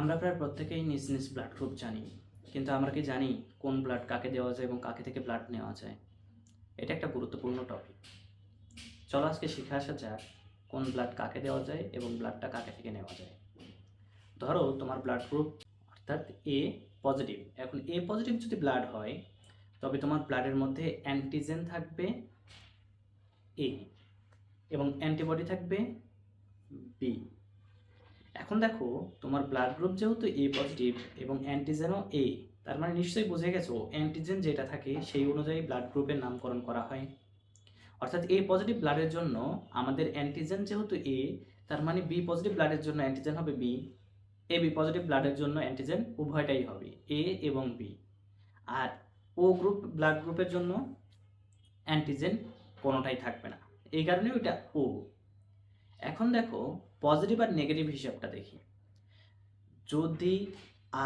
আমরা প্রায় প্রত্যেকেই নিজ নিজ ব্লাড গ্রুপ জানি, কিন্তু আমরা কি জানি কোন ব্লাড কাকে দেওয়া যায় এবং কাকে থেকে ব্লাড নেওয়া যায়? এটা একটা গুরুত্বপূর্ণ টপিক চলো আজকে শিখে আসা যাক কোন ব্লাড কাকে দেওয়া যায় এবং ব্লাডটা কাকে থেকে নেওয়া যায়। ধরো তোমার ব্লাড গ্রুপ অর্থাৎ এ পজিটিভ এখন এ পজিটিভ যদি ব্লাড হয়, তবে তোমার ব্লাডের মধ্যে অ্যান্টিজেন থাকবে এ এবং অ্যান্টিবডি থাকবে বি এখন দেখো, তোমার ব্লাড গ্রুপ যেহেতু এ পজিটিভ এবং অ্যান্টিজেনও এ তার মানে নিশ্চয়ই বুঝে গেছো অ্যান্টিজেন যেটা থাকে সেই অনুযায়ী ব্লাড গ্রুপের নামকরণ করা হয়। অর্থাৎ এ পজিটিভ ব্লাডের জন্য আমাদের অ্যান্টিজেন যেহেতু এ তার মানে বি পজিটিভ ব্লাডের জন্য অ্যান্টিজেন হবে বি এ বি পজিটিভ ব্লাডের জন্য অ্যান্টিজেন উভয়টাই হবে এ এবং বি আর ও গ্রুপ ব্লাড গ্রুপের জন্য অ্যান্টিজেন কোনোটাই থাকবে না। এই কারণে ওইটা ও এখন দেখো পজিটিভ আর নেগেটিভ হিসাবটা দেখি। যদি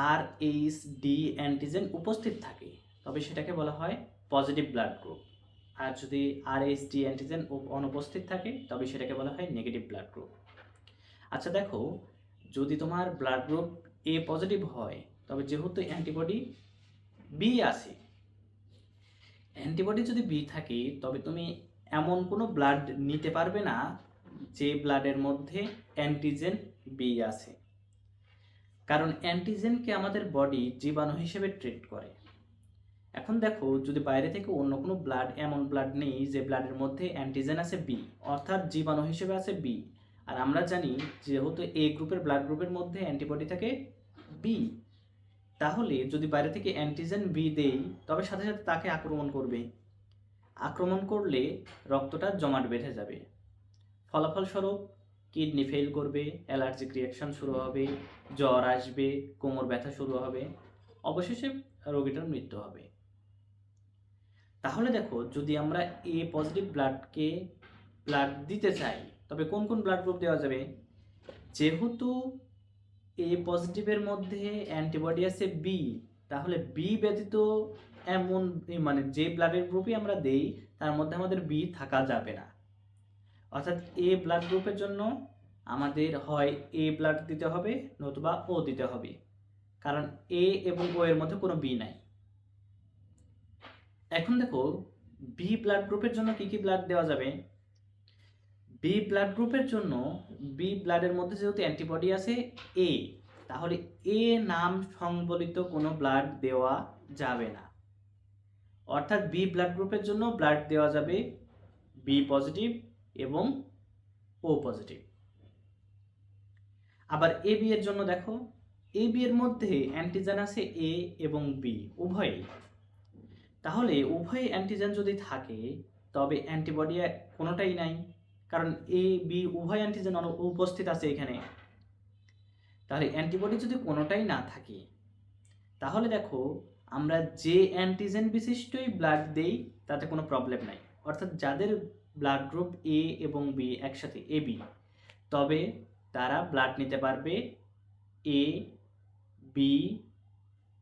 আর এইচ ডি অ্যান্টিজেন উপস্থিত থাকে, তবে সেটাকে বলা হয় পজিটিভ ব্লাড গ্রুপ। আর যদি আর এইচ ডি অ্যান্টিজেন অনুপস্থিত থাকে, তবে সেটাকে বলা হয় নেগেটিভ ব্লাড গ্রুপ। আচ্ছা দেখো, যদি তোমার ব্লাড গ্রুপ এ পজিটিভ হয়, তবে যেহেতু অ্যান্টিবডি বি আছে, অ্যান্টিবডি যদি বি থাকে, তবে তুমি এমন কোনো ব্লাড নিতে পারবে না যে ব্লাডের মধ্যে অ্যান্টিজেন বি আছে। কারণ অ্যান্টিজেনকে আমাদের বডি জীবাণু হিসেবে ট্রিট করে। এখন দেখো, যদি বাইরে থেকে অন্য কোনো ব্লাড এমন ব্লাড নেই যে ব্লাডের মধ্যে অ্যান্টিজেন আছে বি অর্থাৎ জীবাণু হিসেবে আছে বি আর আমরা জানি যেহেতু এ গ্রুপের ব্লাড গ্রুপের মধ্যে অ্যান্টিবডি থাকে বি তাহলে যদি বাইরে থেকে অ্যান্টিজেন বি দেই, তবে সাথে সাথে তাকে আক্রমণ করবে। আক্রমণ করলে রক্তটা জমাট বেঁধে যাবে। ফলাফলস্বরূপ কিডনি ফেল করবে অ্যালার্জিক রিয়াকশন শুরু হবে, জ্বর আসবে, কোমর ব্যথা শুরু হবে, অবশেষে রোগীটার মৃত্যু হবে। তাহলে দেখো, যদি আমরা এ পজিটিভ ব্লাডকে ব্লাড দিতে চাই, তবে কোন কোন ব্লাড গ্রুপ দেওয়া যাবে? যেহেতু এ পজিটিভের মধ্যে অ্যান্টিবডি আছে বি তাহলে বি ব্যতীত এমন মানে যে ব্লাডের গ্রুপই আমরা দেই, তার মধ্যে আমাদের বি থাকা যাবে না। অর্থাৎ এ ব্লাড গ্রুপের জন্য আমাদের হয় এ ব্লাড দিতে হবে নতুবা ও দিতে হবে। কারণ এ এবং ও এর মধ্যে কোনো বি নাই। এখন দেখো বি ব্লাড গ্রুপের জন্য কি কি ব্লাড দেওয়া যাবে? বি ব্লাড গ্রুপের জন্য বি ব্লাডের মধ্যে যেহেতু অ্যান্টিবডি আছে এ তাহলে এ নাম সংবলিত কোনো ব্লাড দেওয়া যাবে না। অর্থাৎ বি ব্লাড গ্রুপের জন্য ব্লাড দেওয়া যাবে বি পজিটিভ এবং ও পজিটিভ আবার এ বি এর জন্য দেখো এ বি এর মধ্যে অ্যান্টিজেন আছে এ এবং বি উভয়ই। তাহলে উভয় অ্যান্টিজেন যদি থাকে, তবে অ্যান্টিবডি কোনোটাই নাই। কারণ এ বি উভয় অ্যান্টিজেন উপস্থিত আছে এখানে। তাহলে অ্যান্টিবডি যদি কোনোটাই না থাকে, তাহলে দেখো, আমরা যে অ্যান্টিজেন বিশিষ্টই ব্লাড দেই, তাতে কোনো প্রবলেম নাই। অর্থাৎ যাদের ব্লাড গ্রুপ এ এবং বি একসাথে এ বি তবে তারা ব্লাড নিতে পারবে এ বি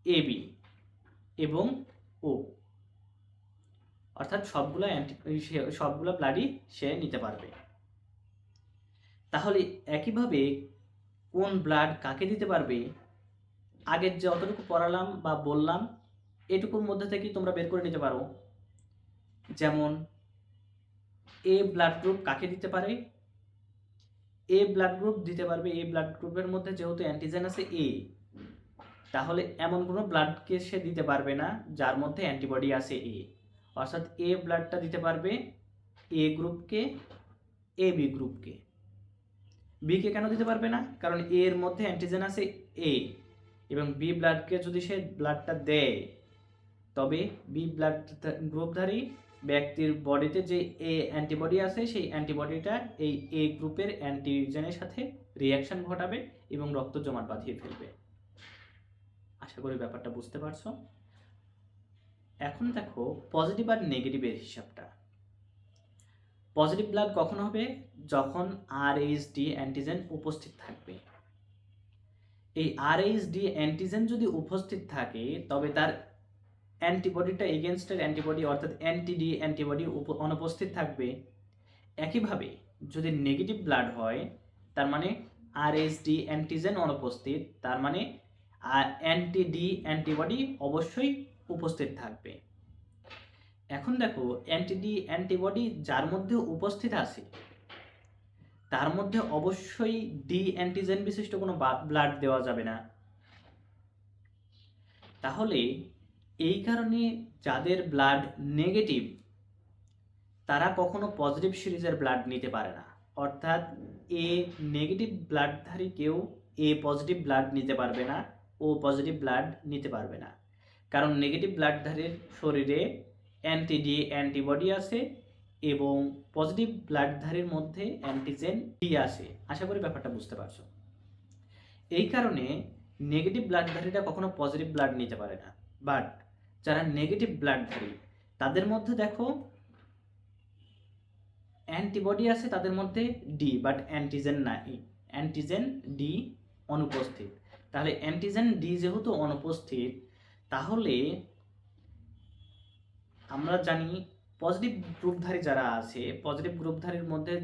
এ বি এবং ও অর্থাৎ সবগুলো অ্যান্টি সবগুলো ব্লাডই সে নিতে পারবে। তাহলে একইভাবে কোন ব্লাড কাকে দিতে পারবে? আগের যে অতটুকু পড়ালাম বা বললাম, এটুকুর মধ্যে থেকেই তোমরা বের করে নিতে পারো। যেমন এ ব্লাড গ্রুপ কাকে দিতে পারে? এ ব্লাড গ্রুপ দিতে পারবে এ ব্লাড গ্রুপের মধ্যে যেহেতু অ্যান্টিজেন আছে এ তাহলে এমন কোনো ব্লাডকে সে দিতে পারবে না, যার মধ্যে অ্যান্টিবডি আছে এ অর্থাৎ এ ব্লাডটা দিতে পারবে এ গ্রুপকে এ বি গ্রুপকে বিকে কেন দিতে পারবে না? কারণ এ এর মধ্যে অ্যান্টিজেন আছে এ এবং বি ব্লাডকে যদি সে ব্লাডটা দেয়, তবে বি ব্লাড গ্রুপধারী ব্যক্তির বডিতে যে এ অ্যান্টিবডি আছে, সেই অ্যান্টিবডিটা এই এ গ্রুপের অ্যান্টিজেনের সাথে রিয়াকশন ঘটাবে এবং রক্ত জমাট বাঁধিয়ে ফেলবে। আশা করি ব্যাপারটা বুঝতে পারছ। এখন দেখো পজিটিভ আর নেগেটিভের হিসাবটা। পজিটিভ ব্লাড কখন হবে? যখন আর ডি অ্যান্টিজেন উপস্থিত থাকবে। এই আর ডি অ্যান্টিজেন যদি উপস্থিত থাকে, তবে তার অ্যান্টিবডিটা এগেনস্টের অ্যান্টিবডি অর্থাৎ অ্যান্টিডি অ্যান্টিবডি অনুপস্থিত থাকবে একইভাবে যদি নেগেটিভ ব্লাড হয়, তার মানে আর এস ডি অ্যান্টিজেন অনুপস্থিত, তার মানে অ্যান্টি ডি অ্যান্টিবডি অবশ্যই উপস্থিত থাকবে। এখন দেখো অ্যান্টি ডি অ্যান্টিবডি যার মধ্যে উপস্থিত আছে, তার মধ্যে অবশ্যই ডি অ্যান্টিজেন বিশিষ্ট কোনো ব্লাড দেওয়া যাবে না। তাহলে এই কারণে যাদের ব্লাড নেগেটিভ তারা কখনো পজিটিভ সিরিজের ব্লাড নিতে পারে না। অর্থাৎ এ নেগেটিভ ব্লাডধারী কেউ এ পজিটিভ ব্লাড নিতে পারবে না, ও পজিটিভ ব্লাড নিতে পারবে না। কারণ নেগেটিভ ব্লাডধারীর শরীরে অ্যান্টি ডি অ্যান্টিবডি আছে এবং পজিটিভ ব্লাডধারীর মধ্যে অ্যান্টিজেন ডি আছে। আশা করি ব্যাপারটা বুঝতে পারছ। এই কারণে নেগেটিভ ব্লাডধারীরা কখনো পজিটিভ ব্লাড নিতে পারে না। বাট যারা নেগেটিভ ব্লাডধারী তাদের মধ্যে দেখো অ্যান্টিবডি আছে, তাদের মধ্যে ডি বাট অ্যান্টিজেন নাই। অ্যান্টিজেন ডি অনুপস্থিত। তাহলে অ্যান্টিজেন ডি যেহেতু অনুপস্থিত, তাহলে আমরা জানি পজিটিভ গ্রুপধারী যারা আছে পজিটিভ গ্রুপধারীর মধ্যে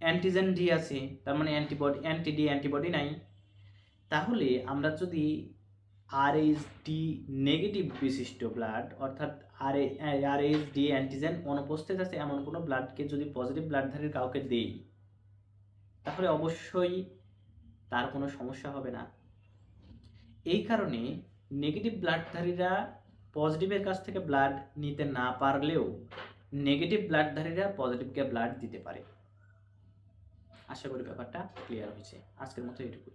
অ্যান্টিজেন ডি আছে, তার মানে অ্যান্টিবডি অ্যান্টি ডি অ্যান্টিবডি নাই। তাহলে আমরা যদি আর ডি নেগেটিভ বিশিষ্ট ব্লাড অর্থাৎ R R H D antigen অনুপস্থিত আছে এমন কোনো ব্লাডকে যদি পজিটিভ ব্লাডধারীর কাউকে দেই, তাহলে অবশ্যই তার কোনো সমস্যা হবে না। এই কারণে নেগেটিভ ব্লাডধারীরা পজিটিভের কাছ থেকে ব্লাড নিতে না পারলেও নেগেটিভ ব্লাডধারীরা পজিটিভকে ব্লাড দিতে পারে। আশা করি ব্যাপারটা ক্লিয়ার হয়েছে। আজকের মতো এটুকুই